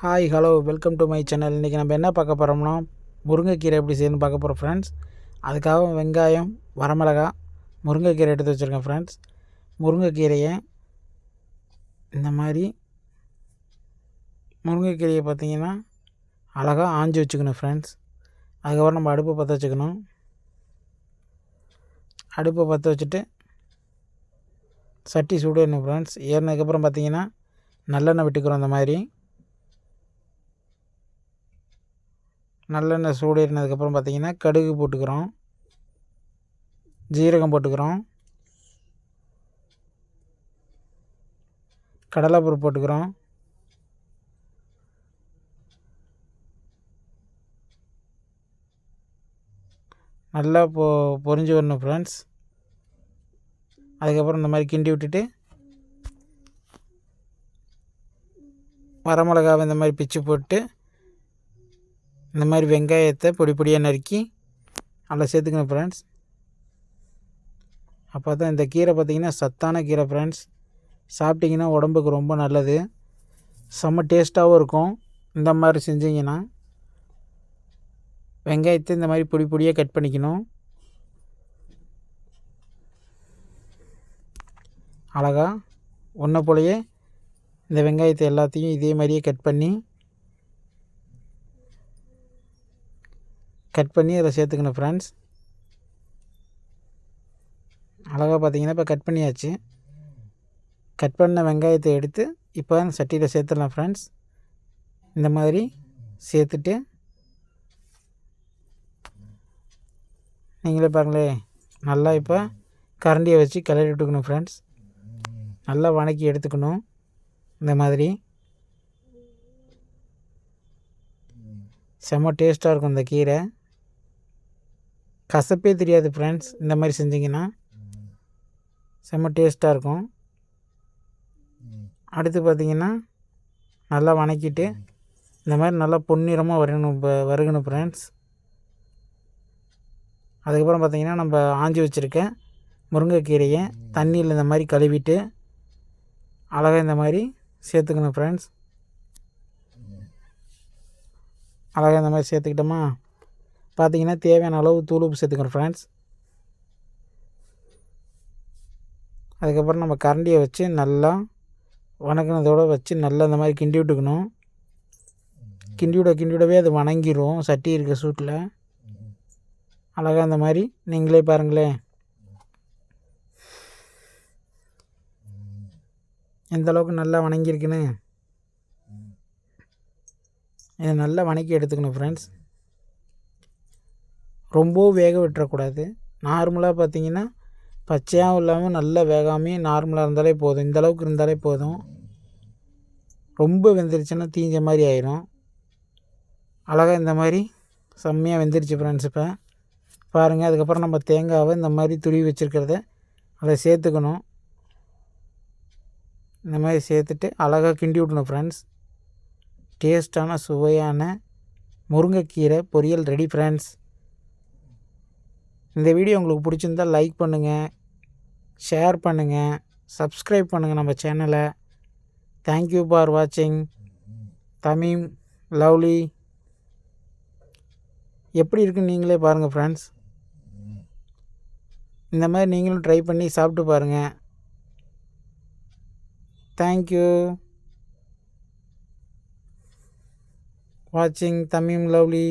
Hi hello welcome to my channel இன்றைக்கி நம்ம என்ன பார்க்க போகிறோம்னா முருங்கைக்கீரை எப்படி செய்யணும்னு பார்க்க போகிறோம் ஃப்ரெண்ட்ஸ் அதுக்காக வெங்காயம் வரமிளகா முருங்கைக்கீரை எடுத்து வச்சுருக்கேன் ஃப்ரெண்ட்ஸ் முருங்கைக்கீரையை இந்த மாதிரி முருங்கைக்கீரையை பார்த்திங்கன்னா அழகாக ஆஞ்சி வச்சுக்கணும் ஃப்ரெண்ட்ஸ் அதுக்கப்புறம் நம்ம அடுப்பை பற்ற வச்சுக்கணும். அடுப்பை பற்ற வச்சுட்டு சட்டி சுடணும் ஃப்ரெண்ட்ஸ் ஏறினதுக்கப்புறம் பார்த்திங்கன்னா நல்லெண்ணெய் விட்டுக்கிறோம் அந்த மாதிரி. நல்லெண்ணெய் சூடேறினதுக்கப்புறம் பார்த்திங்கன்னா கடுகு போட்டுக்கிறோம். ஜீரகம் போட்டுக்கிறோம். கடலைப்பருப்பு போட்டுக்கிறோம். நல்லா பொ பொரிஞ்சு வரணும் ஃப்ரெண்ட்ஸ் அதுக்கப்புறம் இந்த மாதிரி கிண்டி விட்டுட்டு வரமிளகாவை இந்த மாதிரி பிச்சு போட்டு இந்த மாதிரி வெங்காயத்தை பொடி பொடியாக நறுக்கி அதில் சேர்த்துக்கணும் ஃப்ரெண்ட்ஸ் அப்போ தான் இந்த கீரை பார்த்திங்கன்னா சத்தான கீரை ஃப்ரெண்ட்ஸ் சாப்பிட்டிங்கன்னா உடம்புக்கு ரொம்ப நல்லது. செம்ம டேஸ்ட்டாகவும் இருக்கும். இந்த மாதிரி செஞ்சிங்கன்னா வெங்காயத்தை இந்த மாதிரி பொடி பொடியாக கட் பண்ணிக்கணும். அழகாக ஒன்றை போலயே இந்த வெங்காயத்தை எல்லாத்தையும் இதே மாதிரியே கட் பண்ணி கட் பண்ணி அதில் சேர்த்துக்கணும் ஃப்ரெண்ட்ஸ் அழகாக பார்த்தீங்கன்னா இப்போ கட் பண்ணியாச்சு. கட் பண்ண வெங்காயத்தை எடுத்து இப்போ சட்டியில் சேர்த்துடலாம் ஃப்ரெண்ட்ஸ் இந்த மாதிரி சேர்த்துட்டு நீங்களே பாருங்களேன். நல்லா இப்போ கரண்டியை வச்சு கிளறி விட்டுக்கணும் ஃப்ரெண்ட்ஸ் நல்லா வணக்கி எடுத்துக்கணும் இந்த மாதிரி. செம்ம டேஸ்ட்டாக இருக்கும் இந்த கீரை. கசப்பே தெரியாது ஃப்ரெண்ட்ஸ் இந்த மாதிரி செஞ்சிங்கன்னா செம்ம டேஸ்ட்டாக இருக்கும். அடுத்து பார்த்திங்கன்னா நல்லா வணக்கிட்டு இந்த மாதிரி நல்லா பொன்னிறமாக வரணும் இப்போ வருகணும் ஃப்ரெண்ட்ஸ் அதுக்கப்புறம் பார்த்திங்கன்னா நம்ம ஆஞ்சி வச்சுருக்க முருங்கைக்கீரையை தண்ணியில் இந்த மாதிரி கழுவிட்டு அழகாக இந்த மாதிரி சேர்த்துக்கணும் ஃப்ரெண்ட்ஸ் அழகாக இந்த மாதிரி சேர்த்துக்கிட்டோமா? பார்த்தீங்கன்னா தேவையான அளவு தூள் உப்பு சேர்த்துக்கிறோம் ஃப்ரெண்ட்ஸ் அதுக்கப்புறம் நம்ம கரண்டியை வச்சு நல்லா வணக்கினதோடு வச்சு நல்லா இந்த மாதிரி கிண்டி விட்டுக்கணும். கிண்டி விட கிண்டி விடவே அது வணங்கிடும் சட்டி இருக்க சூட்டில் அழகாக அந்த மாதிரி நீங்களே பாருங்களேன். எந்த அளவுக்கு நல்லா வணங்கியிருக்குன்னு இதை நல்லா வணக்கி எடுத்துக்கணும் ஃப்ரெண்ட்ஸ் ரொம்பவும் வேக விட்டுறக்கூடாது. நார்மலாக பார்த்திங்கன்னா பச்சையாகவும் இல்லாமல் நல்லா வேகாமையும் நார்மலாக இருந்தாலே போதும். இந்த அளவுக்கு இருந்தாலே போதும். ரொம்ப வெந்துருச்சுன்னா தீஞ்ச மாதிரி ஆயிரும். அழகாக இந்த மாதிரி செம்மையாக வெந்துருச்சு ஃப்ரெண்ட்ஸ் இப்போ. பாருங்கள் அதுக்கப்புறம் நம்ம தேங்காவை இந்த மாதிரி துருவி வச்சுருக்கிறத அதை சேர்த்துக்கணும். இந்த மாதிரி சேர்த்துட்டு அழகாக கிண்டி விட்டணும் ஃப்ரெண்ட்ஸ் டேஸ்டான சுவையான முருங்கைக்கீரை பொரியல் ரெடி ஃப்ரெண்ட்ஸ் இந்த வீடியோ உங்களுக்கு பிடிச்சிருந்தால் லைக் பண்ணுங்கள் ஷேர் பண்ணுங்கள் சப்ஸ்கிரைப் பண்ணுங்கள் நம்ம சேனலை தேங்க்யூ ஃபார் வாட்சிங் தமிம் லவ்லி எப்படி இருக்குன்னு நீங்களே பாருங்கள் ஃப்ரெண்ட்ஸ் இந்த மாதிரி நீங்களும் ட்ரை பண்ணி சாப்பிட்டு பாருங்கள் தேங்க்யூ வாட்சிங் தமிம் லவ்லி